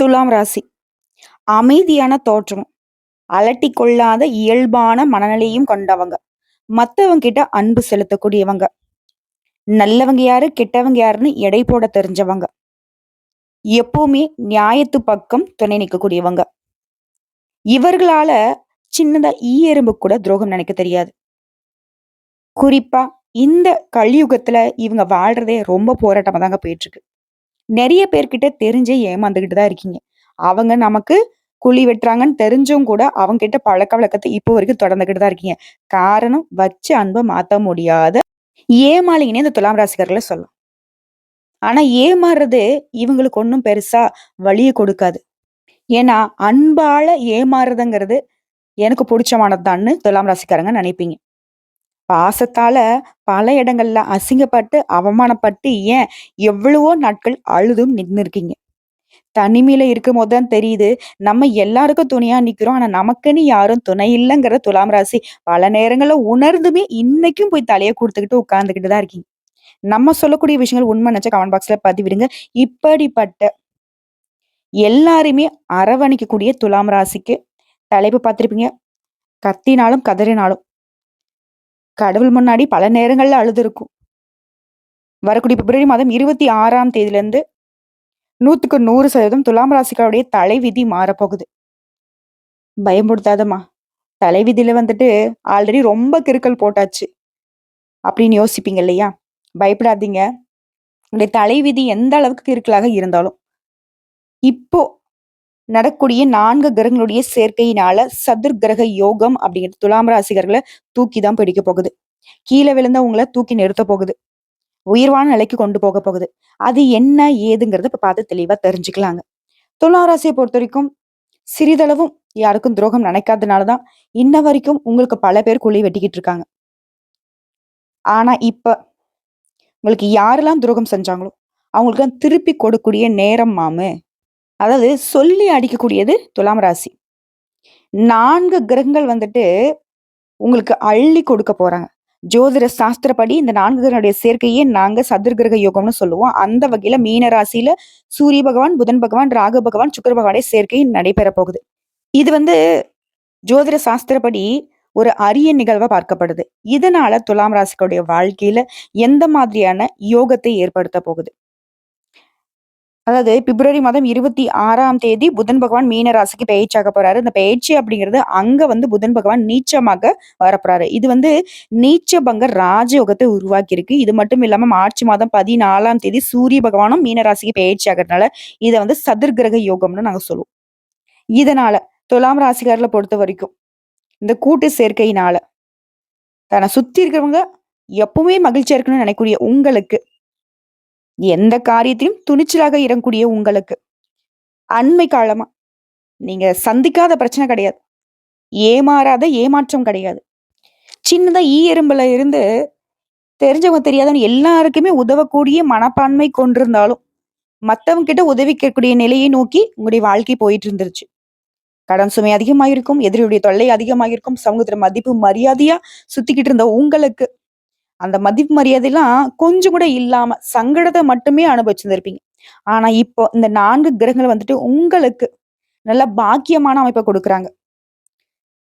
துலாம் ராசி. அமைதியான தோற்றம். அலட்டி கொள்ளாத இயல்பான மனநிலையும் கொண்டவங்க. மற்றவங்க கிட்ட அன்பு செலுத்தக்கூடியவங்க. நல்லவங்க யாரு கெட்டவங்க யாருன்னு எடை போட தெரிஞ்சவங்க. எப்பவுமே நியாயத்து பக்கம் துணை நிற்கக்கூடியவங்க இவர்களால சின்னதா ஈ எறும்பு கூட துரோகம் நினைக்க தெரியாது. குறிப்பா இந்த கலியுகத்துல இவங்க வாழ்றதே ரொம்ப போராட்டமா தாங்க போயிட்டு இருக்கு. நிறைய பேர்கிட்ட தெரிஞ்சே ஏமாந்துகிட்டு தான் இருக்கீங்க. அவங்க நமக்கு குழி வெட்டுறாங்கன்னு தெரிஞ்சும் கூட அவங்க கிட்ட பழக்க வழக்கத்தை இப்போ வரைக்கும் தொடர்ந்துகிட்டு தான் இருக்கீங்க. காரணம் வச்ச அன்பை மாத்த முடியாத ஏமாளிங்கன்னே இந்த துலாம் ராசிகர்களை சொல்லலாம். ஆனா ஏமாறுறது இவங்களுக்கு ஒன்றும் பெருசா வழியை கொடுக்காது. ஏன்னா அன்பால ஏமாறுறதுங்கிறது எனக்கு பிடிச்சமானதுதான்னு துலாம் ராசிக்காரங்க நினைப்பீங்க. பாசத்தால பல இடங்கள்ல அசிங்கப்பட்டு அவமானப்பட்டு ஏன் எவ்வளவோ நாட்கள் அழுதும் நின்று இருக்கீங்க தனிமையில இருக்கும் போதுதான் தெரியுது நம்ம எல்லாருக்கும் துணையா நிக்கிறோம் ஆனா நமக்குன்னு யாரும் துணை இல்லைங்கிற துலாம் ராசி பல நேரங்கள்ல உணர்ந்துமே இன்னைக்கும் போய் தலையை கொடுத்துக்கிட்டு உட்கார்ந்துக்கிட்டு தான் இருக்கீங்க. நம்ம சொல்லக்கூடிய விஷயங்கள் உண்மை நினைச்ச கமெண்ட் பாக்ஸ்ல பதிவிடுங்க. இப்படிப்பட்ட எல்லாருமே அரவணைக்கக்கூடிய துலாம் ராசிக்கு தலைப்பு பார்த்திருப்பீங்க. கத்தினாலும் கதறினாலும் கடவுள் முன்னாடி பல நேரங்கள்ல அழுது இருக்கும் வரக்கூடிய பிப்ரவரி மாதம் இருபத்தி ஆறாம் தேதியிலேருந்து நூற்றுக்கு நூறு சதவீதம் துலாம் ராசிக்காருடைய தலைவிதி மாறப்போகுது. பயமுடுத்தாதம்மா தலைவிதியில வந்துட்டு ஆல்ரெடி ரொம்ப கிறுக்கல் போட்டாச்சு. அப்படின்னு யோசிப்பீங்க இல்லையா? பயப்படாதீங்க. உங்களுடைய தலைவிதி எந்த அளவுக்கு கிறுக்கலாக இருந்தாலும். இப்போ நடக்கூடிய நான்கு கிரகங்களுடைய சேர்க்கையினால சதுர் கிரக யோகம் அப்படிங்கிறது துலாம் ராசிகர்களை தூக்கி தான் பிடிக்க போகுது. கீழே விழுந்த உங்களை தூக்கி நிறுத்த போகுது. உயிர்வான நிலைக்கு கொண்டு போக போகுது. அது என்ன ஏதுங்கிறத இப்ப பார்த்து தெளிவா தெரிஞ்சுக்கலாங்க. துலாம் ராசியை பொறுத்த வரைக்கும் சிறிதளவும் யாருக்கும் துரோகம் நினைக்காதனாலதான் இன்ன வரைக்கும் உங்களுக்கு பல பேர் குழி வெட்டிக்கிட்டு இருக்காங்க. ஆனா இப்ப உங்களுக்கு யாரெல்லாம் துரோகம் செஞ்சாங்களோ அவங்களுக்கு திருப்பி கொடுக்கூடிய நேரம் மாமு. அதாவது சொல்லி அடிக்கக்கூடியது துலாம் ராசி. நான்கு கிரகங்கள் வந்துட்டு உங்களுக்கு அள்ளி கொடுக்க போறாங்க. ஜோதிட சாஸ்திரப்படி இந்த நான்கு கிரகனுடைய சேர்க்கையே நாங்க சதுர்கிரக யோகம்னு சொல்லுவோம். அந்த வகையில மீன ராசியில சூரிய பகவான் புதன் பகவான் ராகு பகவான் சுக்கர பகவானுடைய சேர்க்கை நடைபெற போகுது. இது வந்து ஜோதிட சாஸ்திரப்படி ஒரு அரிய நிகழ்வா பார்க்கப்படுது. இதனால துலாம் ராசிகளுடைய வாழ்க்கையில எந்த மாதிரியான யோகத்தை ஏற்படுத்த போகுது? அதாவது பிப்ரவரி மாதம் இருபத்தி ஆறாம் தேதி புதன் பகவான் மீன ராசிக்கு பயிற்சியாக போறாரு. இந்த பயிற்சி அப்படிங்கிறது அங்க வந்து புதன் பகவான் நீச்சமாக வரப்போறாரு. இது வந்து நீச்ச பங்க ராஜயோகத்தை உருவாக்கி இருக்கு இது மட்டும் இல்லாம மார்ச் மாதம் பதினாலாம் தேதி சூரிய பகவானும் மீன ராசிக்கு பயிற்சி ஆகிறதுனால இதை வந்து சதுர்கிரக யோகம்னு நாங்க சொல்லுவோம். இதனால துலாம் ராசிகாரில் பொறுத்த வரைக்கும் இந்த கூட்டு சேர்க்கையினால தன்னை சுத்தி இருக்கிறவங்க எப்பவுமே மகிழ்ச்சியா இருக்கணும்னு நினைக்கக்கூடிய உங்களுக்கு எந்த காரியத்தையும் துணிச்சலாக இறங்கக்கூடிய உங்களுக்கு. அண்மை காலமா? நீங்க சந்திக்காத பிரச்சனை கிடையாது. ஏமாறாத ஏமாற்றம் கிடையாது. சின்னதா ஈ எறும்புல இருந்து தெரிஞ்சவங்க தெரியாதவங்க எல்லாருக்குமே உதவக்கூடிய மனப்பான்மை கொண்டிருந்தாலும் மற்றவங்க கிட்ட உதவி கேட்கக்கூடிய நிலையை நோக்கி உங்களுடைய வாழ்க்கை போயிட்டு இருந்துருச்சு கடன் சுமை அதிகமாயிருக்கும் எதிரியுடைய தொல்லை அதிகமாயிருக்கும் சமூகத்துல மதிப்பு மரியாதையா சுத்திக்கிட்டு இருந்த உங்களுக்கு அந்த மதிப்பு மரியாதையெல்லாம் கொஞ்சம் கூட இல்லாம சங்கடத்தை மட்டுமே அனுபவிச்சிருந்திருப்பீங்க. ஆனா இப்போ இந்த நான்கு கிரகங்கள் வந்துட்டு உங்களுக்கு நல்ல பாக்கியமான அமைப்பை கொடுக்குறாங்க.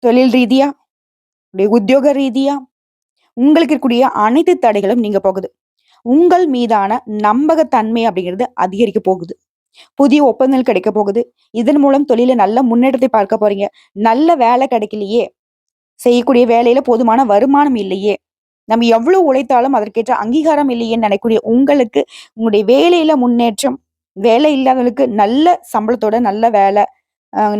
தொழில் ரீதியா உத்தியோக ரீதியா உங்களுக்கு இருக்கக்கூடிய அனைத்து தடைகளும் நீங்க போகுது. உங்கள் மீதான நம்பகத்தன்மை அப்படிங்கிறது அதிகரிக்க போகுது. புதிய ஒப்பந்தங்கள் கிடைக்க போகுது. இதன் மூலம் தொழில நல்ல முன்னேற்றத்தை பார்க்க போறீங்க. நல்ல வேலை கிடைக்கலையே. செய்யக்கூடிய வேலையில போதுமான வருமானம் இல்லையே. நம்ம எவ்வளவு உழைத்தாலும் அதற்கேற்ற அங்கீகாரம் இல்லையேன்னு நினைக்கக்கூடிய உங்களுக்கு உங்களுடைய வேலையில முன்னேற்றம் வேலை இல்லாதவங்களுக்கு நல்ல சம்பளத்தோட நல்ல வேலை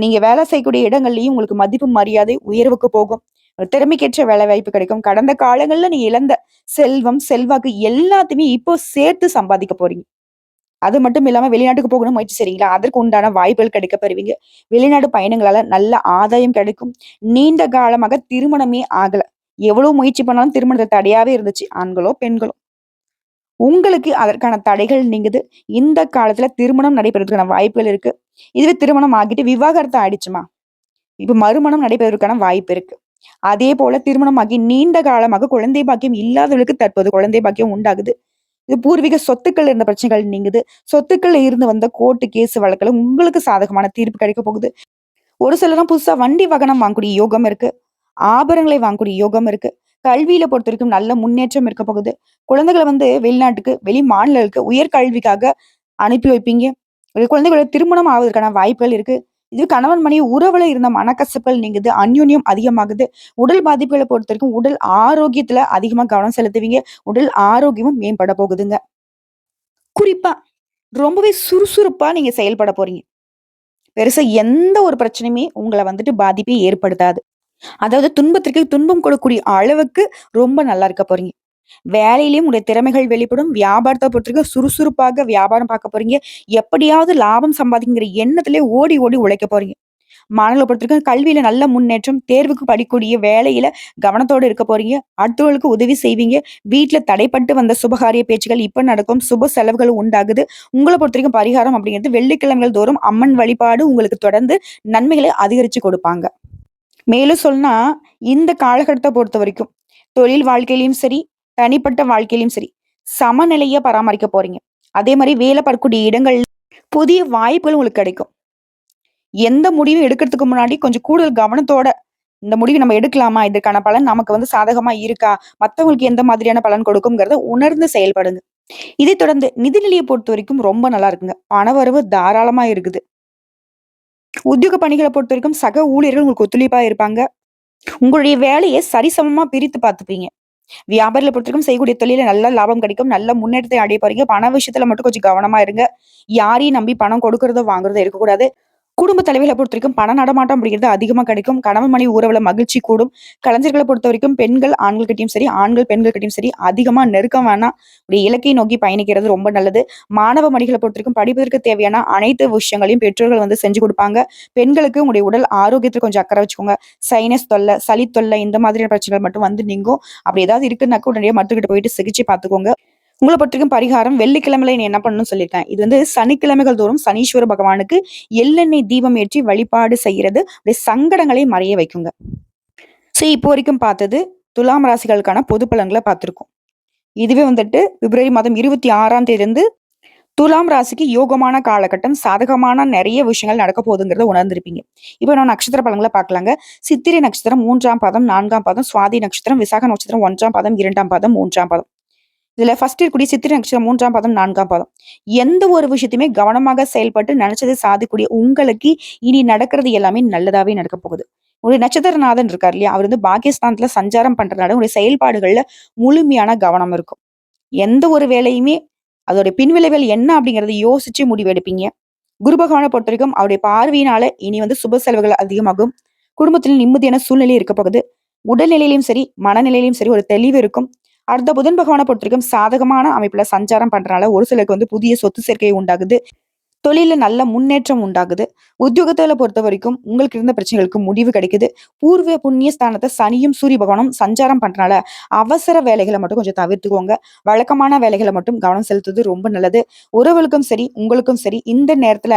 நீங்க வேலை செய்யக்கூடிய இடங்கள்லயும் உங்களுக்கு மதிப்பு மரியாதை உயர்வுக்கு போகும். ஒரு திறமைக்கேற்ற வேலை வாய்ப்பு கிடைக்கும். கடந்த காலங்கள்ல நீ இழந்த செல்வம் செல்வாக்கு எல்லாத்தையுமே இப்போ சேர்த்து சம்பாதிக்க போறீங்க. அது மட்டும் இல்லாம வெளிநாட்டுக்கு போகணும் முயற்சி செய்றீங்களா? அதற்கு உண்டான வாய்ப்புகள் கிடைக்க பெறுவீங்க. வெளிநாடு பயணங்களால நல்ல ஆதாயம் கிடைக்கும். நீண்ட காலமாக திருமணமே ஆகல. எவ்வளவு முயற்சி பண்ணாலும் திருமணத்தை தடையாவே இருந்துச்சு ஆண்களோ பெண்களோ. உங்களுக்கு அதற்கான தடைகள் நீங்குது. இந்த காலத்துல திருமணம் நடைபெறதுக்கான வாய்ப்புகள் இருக்கு. இதுவே திருமணம் ஆகிட்டு விவாகரத்தை ஆயிடுச்சுமா? இப்ப மறுமணம் நடைபெறுவதற்கான வாய்ப்பு இருக்கு. அதே போல திருமணம் ஆகி நீண்ட காலமாக குழந்தை பாக்கியம் இல்லாதவர்களுக்கு தற்போது குழந்தை பாக்கியம் உண்டாகுது. இது பூர்வீக சொத்துக்கள் இருந்த பிரச்சனைகள் நீங்குது. சொத்துக்கள்ல இருந்து வந்த கோர்ட்டு கேஸ் வழக்குல உங்களுக்கு சாதகமான தீர்ப்பு கிடைக்க போகுது. ஒரு சிலரும் புதுசா வண்டி வாகனம் வாங்கக்கூடிய யோகம் இருக்கு. ஆபரணங்களை வாங்கக்கூடிய யோகம் இருக்கு. கல்வியில பொறுத்த வரைக்கும் நல்ல முன்னேற்றம் இருக்க போகுது. குழந்தைகளை வந்து வெளிநாட்டுக்கு வெளி மாநிலங்களுக்கு உயர்கல்விக்காக அனுப்பி வைப்பீங்க. ஒரு குழந்தைகளோட திருமணம் ஆவதற்கான வாய்ப்புகள் இருக்கு. இது கணவன் மனைவி உறவுல இருந்த மனக்கசப்புகள் நீங்குது அந்யோன்யம் அதிகமாகுது. உடல் பாதிப்புகளை பொறுத்த வரைக்கும் உடல் ஆரோக்கியத்துல அதிகமா கவனம் செலுத்துவீங்க. உடல் ஆரோக்கியமும் மேம்பட போகுதுங்க. குறிப்பா ரொம்பவே சுறுசுறுப்பா நீங்க செயல்பட போறீங்க. பெருசா எந்த ஒரு பிரச்சனையுமே உங்களை வந்துட்டு பாதிப்பை ஏற்படுத்தாது. அதாவது துன்பத்திற்கு துன்பம் கொடுக்கக்கூடிய அளவுக்கு ரொம்ப நல்லா இருக்க போறீங்க. வேலையிலையும் உடைய திறமைகள் வெளிப்படும். வியாபாரத்தை பொறுத்தவரைக்கும் சுறுசுறுப்பாக வியாபாரம் பார்க்க போறீங்க. எப்படியாவது லாபம் சம்பாதிக்கிற எண்ணத்திலே ஓடி ஓடி உழைக்க போறீங்க. மாணவர்களை பொறுத்தவரைக்கும் கல்வியில நல்ல முன்னேற்றம் தேர்வுக்கு படிக்கக்கூடிய வேலையில கவனத்தோடு இருக்க போறீங்க. அடுத்தவர்களுக்கு உதவி செய்வீங்க. வீட்டுல தடைப்பட்டு வந்த சுபகாரிய பேச்சுகள் இப்ப நடக்கும். சுப செலவுகள் உண்டாகுது. உங்களை பொறுத்தவரைக்கும் பரிகாரம் அப்படிங்கிறது வெள்ளிக்கிழமைகள் தோறும் அம்மன் வழிபாடு உங்களுக்கு தொடர்ந்து நன்மைகளை அதிகரிச்சு கொடுப்பாங்க. மேலும் சொன்னா இந்த காலகட்டத்தை பொறுத்த வரைக்கும் தொழில் வாழ்க்கையிலும் சரி தனிப்பட்ட வாழ்க்கையிலும் சரி சமநிலைய பராமரிக்க போறீங்க. அதே மாதிரி வேலை பார்க்கக்கூடிய இடங்கள் புதிய வாய்ப்புகள் உங்களுக்கு கிடைக்கும். எந்த முடிவும் எடுக்கிறதுக்கு முன்னாடி கொஞ்சம் கூடுதல் கவனத்தோட இந்த முடிவு நம்ம எடுக்கலாமா? இதற்கான பலன் நமக்கு வந்து சாதகமா இருக்கா? மற்றவங்களுக்கு எந்த மாதிரியான பலன் கொடுக்குங்கிறத உணர்ந்து செயல்படுங்க. இதை தொடர்ந்து நிதிநிலையை பொறுத்த வரைக்கும் ரொம்ப நல்லா இருக்குங்க. பணவரவு தாராளமா இருக்குது. உத்தியோக பணிகளை பொறுத்த வரைக்கும் சக ஊழியர்கள் உங்களுக்கு ஒத்துழைப்பா இருப்பாங்க. உங்களுடைய வேலையை சரிசமமா பிரித்து பார்த்துப்பீங்க. வியாபாரில பொறுத்தவரைக்கும் செய்யக்கூடிய தொழில நல்ல லாபம் கிடைக்கும். நல்ல முன்னேற்றத்தை அடைய போறீங்க. பண விஷயத்துல மட்டும் கொஞ்சம் கவனமா இருங்க. யாரையும் நம்பி பணம் கொடுக்கறதோ வாங்குறதோ இருக்கக்கூடாது. குடும்ப தலைவிகளை பொறுத்த வரைக்கும் பண நடமாட்டம் அப்படிங்கிறது அதிகமா கிடைக்கும். கணவன் மனைவி உறவுல மகிழ்ச்சி கூடும். கலைஞர்களை பொறுத்த வரைக்கும் பெண்கள் ஆண்கள்கிட்டையும் சரி ஆண்கள் பெண்கள்கிட்டையும் சரி அதிகமா நெருக்கம் வேணாம் ஒரு இலக்கை நோக்கி பயணிக்கிறது ரொம்ப நல்லது. மாணவ மணிகளை பொறுத்த வரைக்கும் படிப்பதற்கு தேவையான அனைத்து விஷயங்களையும் பெற்றோர்கள் வந்து செஞ்சு கொடுப்பாங்க. பெண்களுக்கு உங்களுடைய உடல் ஆரோக்கியத்தில் கொஞ்சம் அக்கறை வச்சுக்கோங்க. சைனஸ் தொல்லை சளி தொல்லை இந்த மாதிரியான பிரச்சனைகள் மட்டும் வந்து நீங்கும். அப்படி ஏதாவது இருக்குன்னாக்க உடனே மருத்துவக்கிட்ட போயிட்டு சிகிச்சை பார்த்துக்கோங்க. உங்களை பொறுத்திருக்கும் பரிகாரம் வெள்ளிக்கிழமையில நீ என்ன பண்ணணும்னு சொல்லியிருக்கேன் இது வந்து சனிக்கிழமைகள் தோறும் சனீஸ்வர பகவானுக்கு எள்ளெண்ணெய் தீபம் ஏற்றி வழிபாடு செய்யறது அப்படியே சங்கடங்களை மறைய வைக்குங்க. ஸோ இப்போ வரைக்கும் பார்த்தது துலாம் ராசிகளுக்கான பொது பலன்களை பார்த்துருக்கோம். இதுவே வந்துட்டு பிப்ரவரி மாதம் இருபத்தி ஆறாம் தேதி இருந்து துலாம் ராசிக்கு யோகமான காலகட்டம் சாதகமான நிறைய விஷயங்கள் நடக்க போகுதுங்கிறத உணர்ந்திருப்பீங்க. இப்போ நான் நட்சத்திர பலன்களை பார்க்கலாங்க. சித்திரை நட்சத்திரம் மூன்றாம் பாதம் நான்காம் பாதம் சுவாதி நட்சத்திரம் விசாக நட்சத்திரம் ஒன்றாம் பாதம் இரண்டாம் பாதம் மூன்றாம் பாதம். இதுல ஃபர்ஸ்ட் இருக்கக்கூடிய சித்திரை நட்சத்திரம் மூன்றாம் பாதம் நான்காம் பாதம். எந்த ஒரு விஷயத்தையுமே கவனமாக செயல்பட்டு நினைச்சதை சாதிக்கூடிய உங்களுக்கு இனி நடக்கிறது எல்லாமே நல்லதாவே நடக்க போகுது. உங்களுடைய நட்சத்திரநாதன் இருக்கார் இல்லையா? அவர் வந்து பாகிஸ்தான்ல சஞ்சாரம் பண்றதுனால உங்களுடைய செயல்பாடுகள்ல முழுமையான கவனம் இருக்கும். எந்த ஒரு வேலையுமே அதோட பின்விளைவுகள் என்ன அப்படிங்கறத யோசிச்சு முடிவெடுப்பீங்க. குரு பகவானை பொறுத்த வரைக்கும் அவருடைய பார்வையினால இனி வந்து சுப செலவுகள் அதிகமாகும். குடும்பத்தில் நிம்மதியான சூழ்நிலை இருக்க போகுது. உடல்நிலையிலும் சரி மனநிலையிலும் சரி ஒரு தெளிவு இருக்கும். அடுத்த புதன் பகவானை பொறுத்த வரைக்கும் சாதகமான அமைப்புல சஞ்சாரம் பண்றனால ஒரு சிலருக்கு வந்து புதிய சொத்து சேர்க்கை உண்டாகுது. தொழில நல்ல முன்னேற்றம் உண்டாகுது. உத்தியோகத்துல பொறுத்த வரைக்கும் உங்களுக்கு இருந்த பிரச்சனைகளுக்கு முடிவு கிடைக்குது. பூர்வ புண்ணிய ஸ்தானத்தை சனியும் சூரிய பகவானும் சஞ்சாரம் பண்றனால அவசர வேலைகளை மட்டும் கொஞ்சம் தவிர்த்துக்கோங்க. வழக்கமான வேலைகளை மட்டும் கவனம் செலுத்துவது ரொம்ப நல்லது. உறவுகளுக்கும் சரி உங்களுக்கும் சரி இந்த நேரத்துல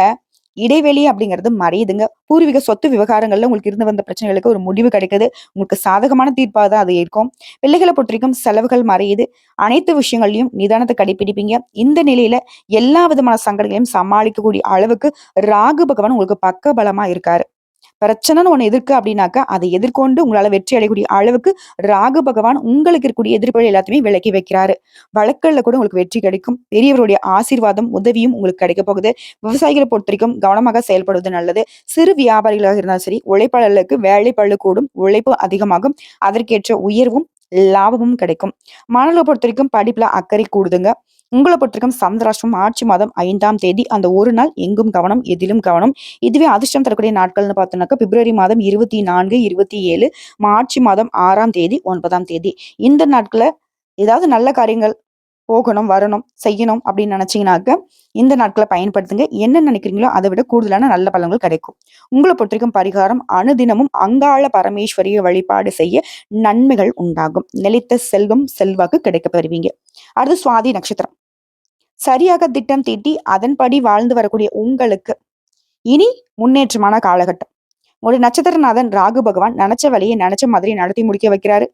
இடைவெளி அப்படிங்கிறது மறையுதுங்க. பூர்வீக சொத்து விவகாரங்கள்ல உங்களுக்கு இருந்து வந்த பிரச்சனைகளுக்கு ஒரு முடிவு கிடைக்குது. உங்களுக்கு சாதகமான தீர்ப்பாக தான் அது இருக்கும். பிள்ளைகளை பொறுத்திருக்கும் செலவுகள் மறையுது. அனைத்து விஷயங்களையும் நிதானத்தை கடைபிடிப்பீங்க. இந்த நிலையில எல்லா விதமான சங்கடங்களையும் சமாளிக்கக்கூடிய அளவுக்கு ராகு பகவான் உங்களுக்கு பக்க பலமா இருக்காரு. பிரச்சனைன்னு ஒன்று எதிர்க்கு அப்படின்னாக்கா அதை எதிர்கொண்டு உங்களால வெற்றி அடையக்கூடிய அளவுக்கு ராகு பகவான் உங்களுக்கு இருக்கக்கூடிய எதிர்ப்புகள் எல்லாத்தையுமே விலக்கி வைக்கிறாரு. வழக்கல்ல கூட உங்களுக்கு வெற்றி கிடைக்கும். பெரியவருடைய ஆசீர்வாதம் உதவியும் உங்களுக்கு கிடைக்க போகுது. விவசாயிகளை பொறுத்த வரைக்கும் கவனமாக செயல்படுவது நல்லது. சிறு வியாபாரிகளாக இருந்தாலும் சரி உழைப்பாளர்களுக்கு வேலை பழு கூடும் உழைப்பு அதிகமாகும். அதற்கேற்ற உயர்வும் லாபமும் கிடைக்கும். மாணவர்களை பொறுத்த வரைக்கும் படிப்புல அக்கறை கூடுதுங்க. உங்களை பொறுத்திருக்கும் சந்திராஷ்டிரம் ஆட்சி மாதம் ஐந்தாம் தேதி அந்த ஒரு நாள் எங்கும் கவனம் எதிலும் கவனம். இதுவே அதிர்ஷ்டம் தரக்கூடிய நாட்கள்னு பார்த்தோம்னாக்கா பிப்ரவரி மாதம் இருபத்தி நான்கு இருபத்தி ஏழு மார்ச் மாதம் ஆறாம் தேதி ஒன்பதாம் தேதி. இந்த நாட்கள ஏதாவது நல்ல காரியங்கள் போகணும் வரணும் செய்யணும் அப்படின்னு நினைச்சீங்கன்னாக்க இந்த நாட்களை பயன்படுத்துங்க. என்ன நினைக்கிறீங்களோ அதை விட கூடுதலான நல்ல பலன்கள் கிடைக்கும். உங்களை பொறுத்திருக்கும் பரிகாரம் அனுதினமும் அங்காள பரமேஸ்வரிய வழிபாடு செய்ய நன்மைகள் உண்டாகும். நிலைத்த செல்வம் செல்வாக்கு கிடைக்க பெறுவீங்க. அடுத்து சுவாதி நட்சத்திரம். சரியாக திட்டம் தீட்டி அதன்படி வாழ்ந்து வரக்கூடிய உங்களுக்கு இனி முன்னேற்றமான காலகட்டம். ஒரு நட்சத்திரநாதன் ராகு பகவான் நினைச்ச வழியை நினைச்ச மாதிரி நடத்தி முடிக்க வைக்கிறாரு.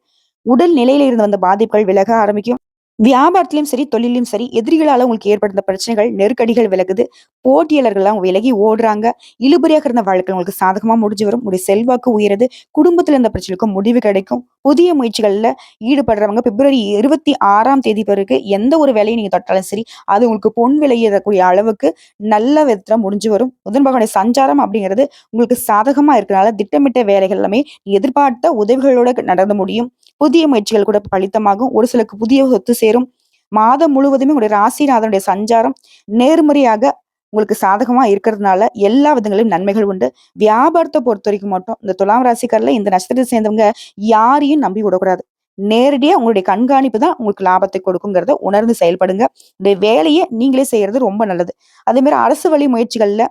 உடல் நிலையில இருந்து வந்த பாதிப்புகள் விலக ஆரம்பிக்கும். வியாபாரத்திலும் சரி, தொழிலும் சரி, எதிரிகளால் உங்களுக்கு ஏற்படுத்த பிரச்சனைகள், நெருக்கடிகள் விலகுது. போட்டியாளர்கள்லாம் விலகி ஓடுறாங்க. இழுபறியாக இருந்த வாழ்க்கை உங்களுக்கு சாதகமா முடிஞ்சு வரும். உடைய செல்வாக்கு உயருது. குடும்பத்துல இருந்த பிரச்சனைக்கும் முடிவு கிடைக்கும். புதிய முயற்சிகள்ல ஈடுபடுறவங்க பிப்ரவரி 26ஆம் தேதி பிறகு எந்த ஒரு வேலையை நீங்க தொட்டாலும் சரி, அது உங்களுக்கு பொன் விளையக்கூடிய அளவுக்கு நல்ல விதத்தில் முடிஞ்சு வரும். புதன் பகவானுடைய சஞ்சாரம் அப்படிங்கிறது உங்களுக்கு சாதகமா இருக்கிறனால திட்டமிட்ட வேலைகள் எல்லாமே எதிர்பார்த்த உதவிகளோட நடந்து முடியும். புதிய முயற்சிகள் கூட பலித்தமாகும். ஒரு சிலருக்கு புதிய சொத்து சேரும். மாதம் முழுவதுமே உங்களுடைய ராசிநாதனுடைய சஞ்சாரம் நேர்மறையாக உங்களுக்கு சாதகமா இருக்கிறதுனால, எல்லா விதங்களிலும் நன்மைகள் உண்டு. வியாபாரத்தை பொறுத்த வரைக்கும் மட்டும் இந்த துலாம் ராசிக்காரர்ல இந்த நட்சத்திரத்தை சேர்ந்தவங்க யாரையும் நம்பி விடக்கூடாது. நேரடியாக உங்களுடைய கண்காணிப்பு தான் உங்களுக்கு லாபத்தை கொடுக்குங்கிறத உணர்ந்து செயல்படுங்க. இந்த வேலையை நீங்களே செய்யறது ரொம்ப நல்லது. அதே அரசு வழி முயற்சிகள்ல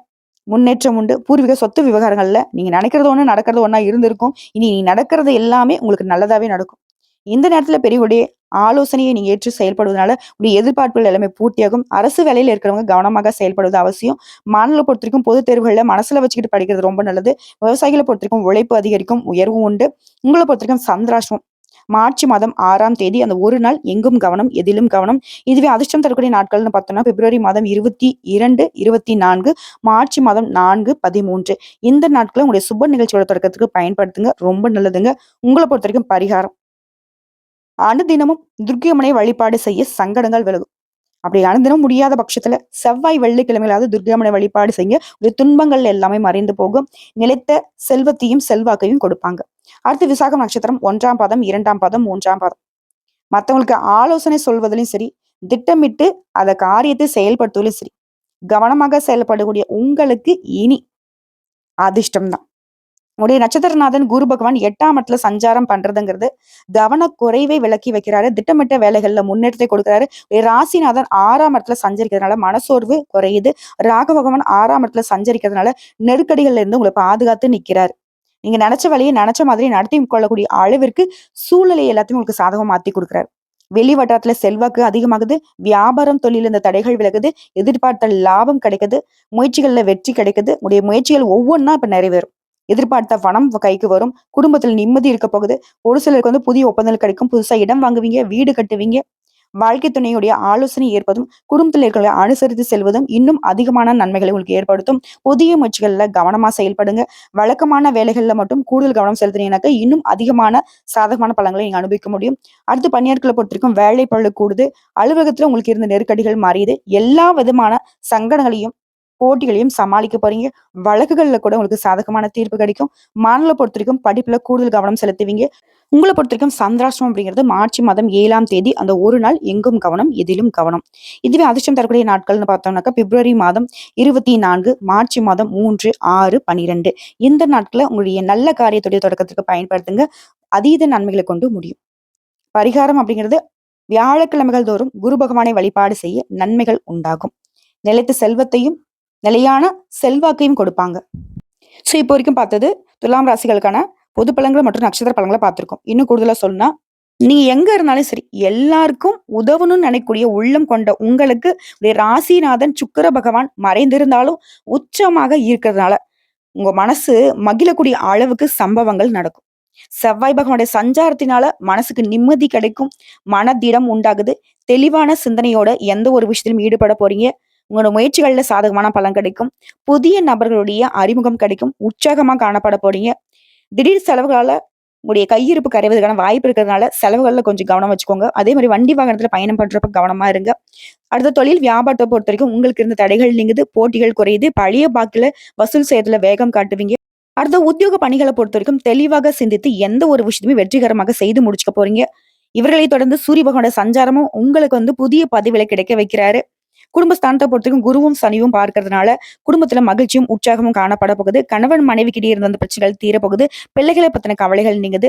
முன்னேற்றம் உண்டு. பூர்வீக சொத்து விவகாரங்கள்ல நீங்க நினைக்கிறது ஒன்று நடக்கிறது ஒன்றா இருந்திருக்கும். இனி நடக்கிறது எல்லாமே உங்களுக்கு நல்லதாகவே நடக்கும். இந்த நேரத்தில் பெரியவுடைய ஆலோசனையை நீங்க ஏற்று செயல்படுவதனால, உங்களுடைய எதிர்பார்ப்புகள் எல்லாமே பூர்த்தியாகும். அரசு வேலையில் இருக்கிறவங்க கவனமாக செயல்படுவது அவசியம். மாநிலத்தை பொறுத்த வரைக்கும் பொதுத் தேர்வுகளில் மனசுல வச்சுக்கிட்டு படிக்கிறது ரொம்ப நல்லது. விவசாயிகளை பொறுத்த வரைக்கும் உழைப்பு அதிகரிக்கும், உயர்வும் உண்டு. உங்களை பொறுத்த வரைக்கும் சந்திராஷ்டமம் மார்ச் மாதம் ஆறாம் தேதி அந்த ஒரு நாள் எங்கும் கவனம், எதிலும் கவனம். இதுவே அதிர்ஷ்டம் தரக்கூடிய நாட்கள்னு பார்த்தோம்னா, பிப்ரவரி மாதம் 22, 24, மார்ச் மாதம் 4, 13 இந்த நாட்களை உங்களுடைய சுப நிகழ்ச்சியோட தொடக்கத்துக்கு பயன்படுத்துங்க. ரொம்ப நல்லதுங்க. உங்களை பொறுத்த வரைக்கும் பரிகாரம் அனுதினமும் துர்க்கை வழிபாடு செய்ய சங்கடங்கள் விலகும். அப்படி அனுதினம் முடியாத பட்சத்துல செவ்வாய், வெள்ளிக்கிழமையிலாவது துர்க்கை வழிபாடு செய்ய ஒரு துன்பங்கள் எல்லாமே மறைந்து போகும். நிலைத்த செல்வத்தையும், செல்வாக்கையும் கொடுப்பாங்க. அடுத்து விசாகம் நட்சத்திரம் ஒன்றாம் பாதம், இரண்டாம் பாதம், மூன்றாம் பாதம். மத்தவங்களுக்கு ஆலோசனை சொல்வதிலும் சரி, திட்டமிட்டு அத காரியத்தை செயல்படுத்துவதிலும் சரி, கவனமாக செயல்படக்கூடிய உங்களுக்கு இனி அதிர்ஷ்டம் தான். உங்களுடைய நட்சத்திரநாதன் குரு பகவான் எட்டாம் இடத்துல சஞ்சாரம் பண்றதுங்கிறது கவனக்குறைவை விளக்கி வைக்கிறாரு. திட்டமிட்ட வேலைகள்ல முன்னேற்றத்தை கொடுக்கிறாரு. ராசிநாதன் ஆறாம் இடத்துல சஞ்சரிக்கிறதுனால மனசோர்வு குறையுது. ராக பகவான் ஆறாம் இடத்துல சஞ்சரிக்கிறதுனால நெருக்கடிகள்ல இருந்து உங்களை பாதுகாத்து நிக்கிறாரு. நீங்க நினைச்ச வழியை நினைச்ச மாதிரி நடத்தி கொள்ளக்கூடிய அளவிற்கு சூழ்நிலை எல்லாத்தையும் உங்களுக்கு சாதகம் மாத்தி கொடுக்குறாரு வெளி வட்டாரத்துல செல்வாக்கு அதிகமாகுது. வியாபாரம், தொழில் இந்த தடைகள் விலகுது. எதிர்பார்த்த லாபம் கிடைக்குது. முயற்சிகள்ல வெற்றி கிடைக்குது. உங்களுடைய முயற்சிகள் ஒவ்வொன்னா இப்ப நிறைவேறும். எதிர்பார்த்த பணம் கைக்கு வரும். குடும்பத்தில் நிம்மதி இருக்க போகுது. ஒரு சிலருக்கு வந்து புதிய ஒப்பந்தங்கள் கிடைக்கும். புதுசா இடம் வாங்குவீங்க, வீடு கட்டுவீங்க. வாழ்க்கை துணையுடைய ஆலோசனை ஏற்பதும், குடும்பத்தில் இருக்கிற அனுசரித்து செல்வதும் இன்னும் அதிகமான நன்மைகளை உங்களுக்கு ஏற்படுத்தும். புதிய முயற்சிகளில் கவனமா செயல்படுங்க. வழக்கமான வேலைகளில் மட்டும் கூடுதல் கவனம் செலுத்தினீங்கனாக்க, இன்னும் அதிகமான சாதகமான பலங்களை நீங்க அனுபவிக்க முடியும். அடுத்து பணியாட்களை பொறுத்திருக்கும் வேலை பழு கூடுது. அலுவலகத்துல உங்களுக்கு இருந்த நெருக்கடிகள் மாறியது எல்லா விதமான சங்கடங்களையும், போட்டிகளையும் சமாளிக்க போறீங்க. வழக்குகள்ல கூட உங்களுக்கு சாதகமான தீர்ப்பு கிடைக்கும். மாணவர்கள பொறுத்தவரைக்கும் படிப்புல கூடுதல் கவனம் செலுத்துவீங்க. உங்கள பொறுத்தவரைக்கும் சந்திராஷ்டிரம் அப்படிங்கிறது மார்ச் மாதம் ஏழாம் தேதி அந்த ஒரு நாள் எங்கும் கவனம், எதிலும் கவனம். இதுவே அதிர்ஷ்டம் தரக்கூடிய நாட்கள்னு பார்த்தோம்னாக்கா, பிப்ரவரி மாதம் 24, மார்ச் மாதம் 3, 6, 12 இந்த நாட்களில் உங்களுடைய நல்ல காரியத்துடைய தொடக்கத்துக்கு பயன்படுத்துங்க. அதீத நன்மைகளை கொண்டு முடியும். பரிகாரம் அப்படிங்கிறது வியாழக்கிழமைகள் தோறும் குரு பகவானை வழிபாடு செய்ய நன்மைகள் உண்டாகும். நிலைத்த செல்வத்தையும், நிலையான செல்வாக்கையும் கொடுப்பாங்க. ஸோ இப்போ வரைக்கும் பார்த்தது துலாம் ராசிகளுக்கான பொது பழங்களை மற்றும் நட்சத்திர பழங்களை பார்த்துருக்கோம் இன்னும் கூடுதலாக சொல்லணும்னா, நீங்க எங்க இருந்தாலும் சரி, எல்லாருக்கும் உதவணும்னு நினைக்கக்கூடிய உள்ளம் கொண்ட உங்களுக்கு ராசிநாதன் சுக்கிர பகவான் மறைந்திருந்தாலும் உச்சமாக இருக்கிறதுனால, உங்க மனசு மகிழக்கூடிய அளவுக்கு சம்பவங்கள் நடக்கும். செவ்வாய் பகவானுடைய சஞ்சாரத்தினால மனசுக்கு நிம்மதி கிடைக்கும். மனதிடம் உண்டாகுது. தெளிவான சிந்தனையோட எந்த ஒரு விஷயத்திலும் ஈடுபட போறீங்க. உங்களோட முயற்சிகள்ல சாதகமான பலன் கிடைக்கும். புதிய நபர்களுடைய அறிமுகம் கிடைக்கும். உற்சாகமா காணப்பட போறீங்க. திடீர் செலவுகளால உங்களுடைய கையிருப்பு கரைவதற்கான வாய்ப்பு இருக்கிறதுனால, செலவுகளில் கொஞ்சம் கவனம் வச்சுக்கோங்க. அதே மாதிரி வண்டி வாகனத்துல பயணம் பண்ணுறப்ப கவனமா இருங்க. அடுத்த தொழில் வியாபாரத்தை பொறுத்த வரைக்கும் உங்களுக்கு இருந்த தடைகள் நீங்குது. போட்டிகள் குறையுது. பழைய பாக்கில் வசூல் செய்யறதுல வேகம் காட்டுவீங்க. அடுத்த உத்தியோக பணிகளை பொறுத்த வரைக்கும் தெளிவாக சிந்தித்து எந்த ஒரு விஷயத்தையுமே வெற்றிகரமாக செய்து முடிச்சுக்க போறீங்க. இவர்களை தொடர்ந்து சூரிய பகவானோட சஞ்சாரமும் உங்களுக்கு வந்து புதிய பதவிகளை கிடைக்க வைக்கிறாரு. குடும்பஸ்தானத்தை பொறுத்தவரைக்கும் குருவும், சனியும் பார்க்கறதுனால குடும்பத்துல மகிழ்ச்சியும், உற்சாகமும் காணப்பட போகுது. கணவன் மனைவிக்கிடையே இருந்த அந்த பிரச்சனைகள் தீரப்போகுது. பிள்ளைகளை பத்தின கவலைகள் நீங்குது.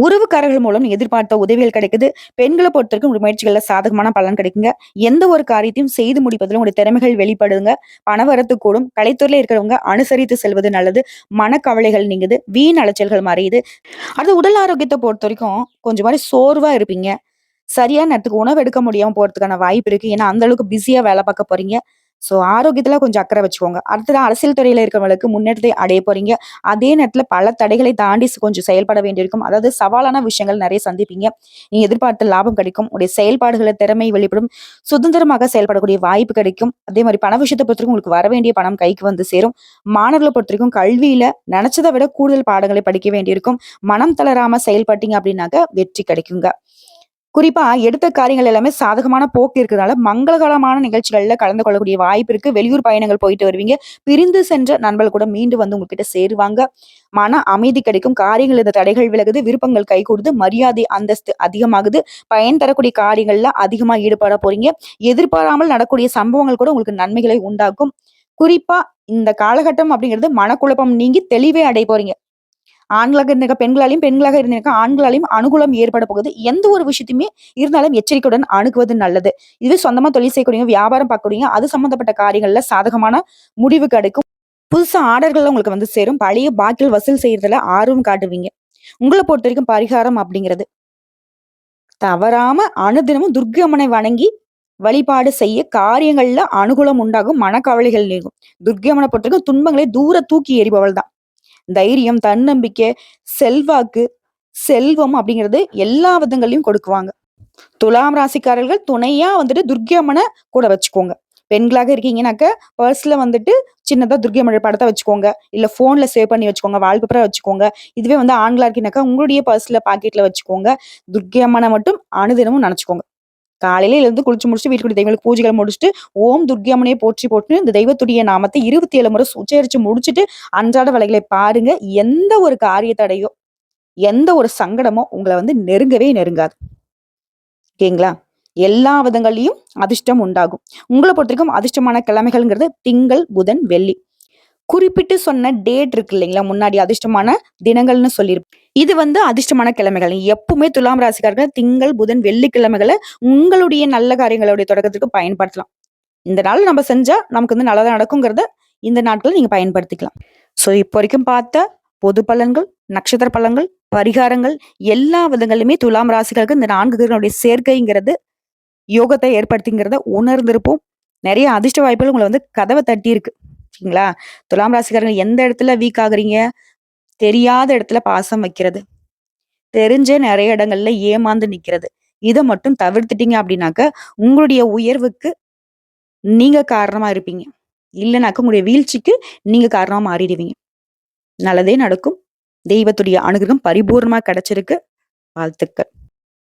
உறவுக்காரர்கள் மூலம் எதிர்பார்த்த உதவிகள் கிடைக்குது. பெண்களை பொறுத்தவரைக்கும் உங்களுடைய முயற்சிகள்ல சாதகமான பலன் கிடைக்குங்க. எந்த ஒரு காரியத்தையும் செய்து முடிப்பதில் உங்களுடைய திறமைகள் வெளிப்படுங்க. பணவரத்து கூடும். கலைத்துறையில இருக்கிறவங்க அனுசரித்து செல்வது நல்லது. மனக்கவலைகள் நீங்குது. வீண் அலைச்சல்கள் மறையுது. அடுத்து உடல் ஆரோக்கியத்தை பொறுத்த வரைக்கும் கொஞ்சம் மாதிரி சோர்வா இருப்பீங்க. சரியான நேரத்துக்கு உணவு எடுக்க முடியாம போறதுக்கான வாய்ப்பு இருக்கு. ஏன்னா, அந்த அளவுக்கு பிஸியா வேலை பார்க்க போறீங்க. ஸோ ஆரோக்கியத்துல கொஞ்சம் அக்கறை வச்சுக்கோங்க. அடுத்தது அரசியல் துறையில இருக்கிறவங்களுக்கு முன்னேற்றத்தை அடைய போறீங்க. அதே நேரத்துல பல தடைகளை தாண்டி கொஞ்சம் செயல்பட வேண்டியிருக்கும். அதாவது சவாலான விஷயங்கள் நிறைய சந்திப்பீங்க. நீங்க எதிர்பார்த்த லாபம் கிடைக்கும். உடைய செயல்பாடுகளை திறமை வெளிப்படும். சுதந்திரமாக செயல்படக்கூடிய வாய்ப்பு கிடைக்கும். அதே மாதிரி பண விஷயத்தை பொறுத்தவரைக்கும் உங்களுக்கு வர வேண்டிய பணம் கைக்கு வந்து சேரும். மாணவர்களை பொறுத்தவரைக்கும் கல்வியில் கல்வியில நினைச்சதை விட கூடுதல் பாடங்களை படிக்க வேண்டியிருக்கும். மனம் தளராம செயல்பட்டீங்க அப்படின்னாக்க வெற்றி கிடைக்குங்க. குறிப்பா எடுத்த காரியங்கள் எல்லாமே சாதகமான போக்கு இருக்கிறதுனால மங்களகரமான நிகழ்ச்சிகள்ல கலந்து கொள்ளக்கூடிய வாய்ப்பு இருக்கு. வெளியூர் பயணங்கள் போயிட்டு வருவீங்க. பிரிந்து சென்ற நண்பர்கள் கூட மீண்டு வந்து உங்ககிட்ட சேருவாங்க. மன அமைதி கிடைக்கும். காரியங்கள் இந்த தடைகள் விலகுது. விருப்பங்கள் கை கொடுத்து மரியாதை அந்தஸ்து அதிகமாகுது. பயன் தரக்கூடிய காரியங்கள்ல அதிகமா ஈடுபட போறீங்க. எதிர்பாராமல் நடக்கூடிய சம்பவங்கள் கூட உங்களுக்கு நன்மைகளை உண்டாக்கும். குறிப்பா இந்த காலகட்டம் அப்படிங்கிறது மனக்குழப்பம் நீங்கி தெளிவே அடை போறீங்க. ஆண்களாக இருந்திருக்க பெண்களாலையும் பெண்களாக இருந்திருக்க ஆண்களாலையும் அனுகூலம் ஏற்பட போகுது. எந்த ஒரு விஷயத்தையுமே இருந்தாலும் எச்சரிக்கையுடன் அணுகுவது நல்லது. இதுவே சொந்தமா தொழில் செய்யக்கூடியவங்க வியாபாரம் பார்க்கக்கூடிய அது சம்பந்தப்பட்ட காரியங்கள்ல சாதகமான முடிவு கிடைக்கும் புதுசா ஆர்டர்கள் உங்களுக்கு வந்து சேரும். பழைய பாக்கில் வசூல் செய்யறதுல ஆர்வம் காட்டுவீங்க. உங்களை பொறுத்த வரைக்கும் பரிகாரம் அப்படிங்கிறது. தவறாம அனுதினமும் துர்க்கை வணங்கி வழிபாடு செய்ய காரியங்கள்ல அனுகூலம் உண்டாகும் மனக்கவலைகள் நீங்கும். துர்க்கை பொறுத்தவரைக்கும் பொறுத்த வரைக்கும் துன்பங்களை தூர தூக்கி எறிபவள் தான் தைரியம் தன்னம்பிக்கை செல்வாக்கு செல்வம் அப்படிங்கிறது எல்லா விதங்களையும் கொடுக்குவாங்க. துலாம் ராசிக்காரர்கள் துணையா வந்துட்டு துர்க்கை அம்மனை கூட வச்சுக்கோங்க. பெண்களாக இருக்கீங்கன்னாக்க பர்ஸ்ல வந்துட்டு சின்னதா துர்க்கை அம்மன் படத்தை வச்சுக்கோங்க. இல்ல போன்ல சேவ் பண்ணி வச்சுக்கோங்க. வால்பேப்பரா வச்சுக்கோங்க. இதுவே வந்து ஆண்களா இருக்கீங்கன்னாக்கா உங்களுடைய பர்ஸ்ல பாக்கெட்ல வச்சுக்கோங்க. துர்க்கை அம்மனை மட்டும் அனுதினமும் நினைச்சுக்கோங்க. காலையில எழுந்து குளிச்சு முடிச்சு வீட்டுக்குடி தெய்வங்களுக்கு பூஜைகள் முடிச்சுட்டு ஓம் துர்க்கை அம்மனையை போற்றி போட்டு இந்த தெய்வத்துடைய நாமத்தை இருபத்தி ஏழு முறை உச்சரிச்சு முடிச்சுட்டு அன்றாட வேலைகளை பாருங்க. எந்த ஒரு காரிய தடையோ எந்த ஒரு சங்கடமோ உங்களை வந்து நெருங்கவே நெருங்காது. ஓகேங்களா? எல்லா விதங்கள்லையும் அதிர்ஷ்டம் உண்டாகும். உங்களை பொறுத்த வரைக்கும் அதிர்ஷ்டமான கிழமைகள்ங்கிறது திங்கள் புதன் வெள்ளி. குறிப்பிட்டு சொன்ன டேட் இருக்கு இல்லைங்களா? முன்னாடி அதிர்ஷ்டமான தினங்கள்னு சொல்லியிருப்பேன் இது வந்து அதிர்ஷ்டமான கிழமைகள். எப்பவுமே துலாம் ராசிக்காரர்கள் திங்கள் புதன் வெள்ளிக்கிழமைகளை உங்களுடைய நல்ல காரியங்களுடைய தொடக்கத்துக்கு பயன்படுத்தலாம். இந்த நாள் நம்ம செஞ்சா நமக்கு வந்து நல்லதாக நடக்குங்கிறத இந்த நாட்கள் நீங்க பயன்படுத்திக்கலாம். ஸோ இப்போ வரைக்கும் பார்த்த பொது பலன்கள் நட்சத்திர பலன்கள் பரிகாரங்கள் எல்லா விதங்களுமே துலாம் ராசிகளுக்கு இந்த நான்கு கிரகங்களுடைய சேர்க்கைங்கிறது யோகத்தை ஏற்படுத்திங்கிறத உணர்ந்திருப்போம். நிறைய அதிர்ஷ்ட வாய்ப்புகள் உங்களை வந்து கதவை தட்டி இருக்கு சரிங்களா? துலாம் ராசிக்காரங்க எந்த இடத்துல வீக் ஆகுறீங்க? தெரியாத இடத்துல பாசம் வைக்கிறது. தெரிஞ்ச நிறைய இடங்கள்ல ஏமாந்து நிக்கிறது. இதை மட்டும் தவிர்த்துட்டீங்க அப்படின்னாக்க உங்களுடைய உயர்வுக்கு நீங்க காரணமா இருப்பீங்க. இல்லைனாக்க உங்களுடைய வீழ்ச்சிக்கு நீங்க காரணமா மாறிடுவீங்க. நல்லதே நடக்கும். தெய்வத்துடைய அனுகிரகம் பரிபூர்ணமா கிடைச்சிருக்கு. வாழ்த்துக்கள்.